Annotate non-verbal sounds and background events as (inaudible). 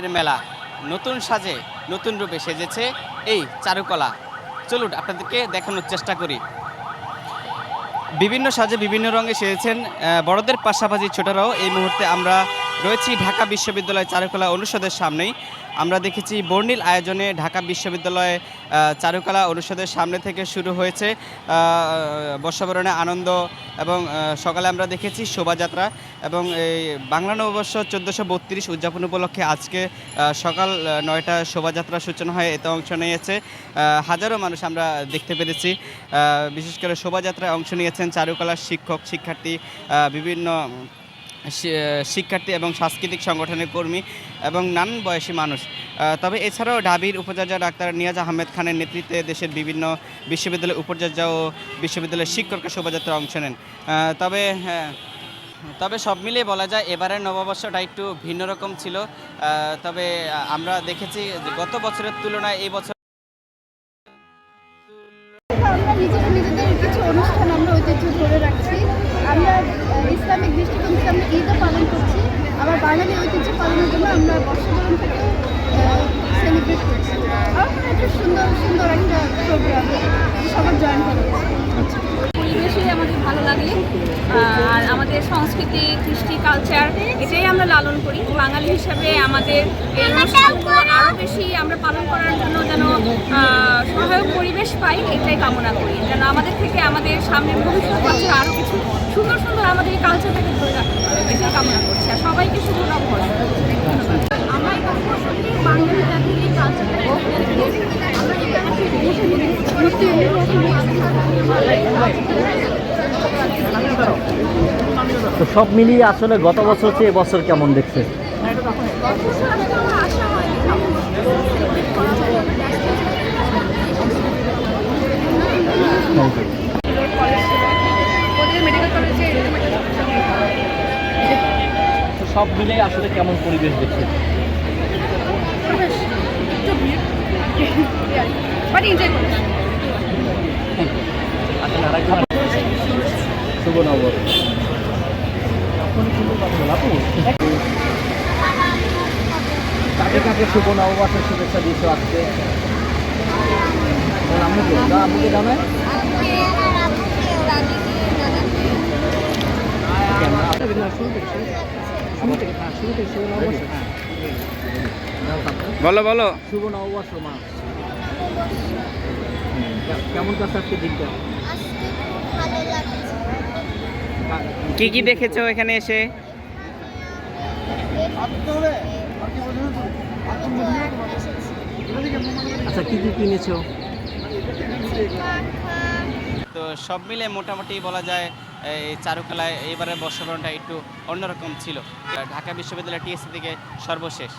এর মেলা নতুন সাজে নতুন রূপে সেজেছে এই চারুকলা। চলুন আপনাদেরকে দেখানোর চেষ্টা করি। বিভিন্ন সাজে বিভিন্ন রঙে সেজেছেন বড়দের পাশাপাশি ছোটরাও। এই মুহূর্তে আমরা রয়েছি ঢাকা বিশ্ববিদ্যালয় চারুকলা অনুষদের সামনেই। আমরা দেখেছি বর্ণিল আয়োজনে ঢাকা বিশ্ববিদ্যালয়ে চারুকলা অনুষদের সামনে থেকে শুরু হয়েছে বর্ষবরণে আনন্দ এবং সকালে আমরা দেখেছি শোভাযাত্রা এবং এই বাংলা নববর্ষ চোদ্দোশো বত্রিশ উদযাপন উপলক্ষে আজকে সকাল নয়টা শোভাযাত্রার সূচনা হয় এতে অংশ নিয়েছে। হাজারো মানুষ আমরা দেখতে পেরেছি। বিশেষ করে শোভাযাত্রায় অংশ নিয়েছেন চারুকলার শিক্ষক, শিক্ষার্থী বিভিন্ন শিক্ষার্থী এবং সাংস্কৃতিক সংগঠনের কর্মী এবং নানান বয়সী মানুষ তবে এছাড়াও ঢাবির উপাচার্য ডাক্তার নিয়াজ আহমেদ খানের নেতৃত্বে দেশের বিভিন্ন বিশ্ববিদ্যালয়ের উপাচার্য ও বিশ্ববিদ্যালয়ের শিক্ষকরা শোভাযাত্রায় অংশ নেন। তবে হ্যাঁ তবে সব মিলিয়ে বলা যায় এবারের নববর্ষটা একটু ভিন্ন রকম ছিল। তবে আমরা দেখেছি গত বছরের তুলনায় এই বছর নিজেদের কিছু অনুষ্ঠান আমরা ঐতিহ্য ধরে রাখছি। ইসলামিক দৃষ্টিকোণ থেকে আমরা ঈদও পালন করছি। আবার বাঙালি ঐতিহ্য পালনের জন্য আমরা বর্ষবরণ আমাদের সংস্কৃতি কৃষ্টি কালচার এটাই আমরা লালন করি বাঙালি হিসাবে আমাদের এই আরও বেশি আমরা পালন করার জন্য যেন সহায়ক পরিবেশ পাই এটাই কামনা করি যেন আমাদের থেকে আমাদের সামনের ভবিষ্যৎ বছর আরও কিছু সুন্দর সুন্দর আমাদের এই কালচারটাকে ধরে রাখতে পারে এটাই কামনা করছি আর সবাইকে শুভ নববর্ষ আমার বাঙালি জাতির এই আমরা তো সব মিলিয়ে আসলে গত বছর চেয়ে এবছর কেমন দেখছে? তো সব মিলিয়ে আসলে কেমন পরিবেশ দেখছে? (laughs) শুভ নববর্ষ। আপু? কাকে কাকে শুভ নববর্ষের শুভেচ্ছা দিয়েছ আজকে? আম্মুকে দাও আম্মুকে হ্যাঁ, হ্যাঁ। তারপর। বলো বলো। শুভ নববর্ষ মা। কেমন কাছে আজকে দিনটা কি কি দেখেছ এখানে এসে? আচ্ছা কী কী কিনেছো? তো সব মিলে মোটামুটি বলা যায়, এই চারুকলায় এইবারের বর্ষবরণটা একটু অন্যরকম ছিল। ঢাকা বিশ্ববিদ্যালয় টিএসসি থেকে সর্বশেষ।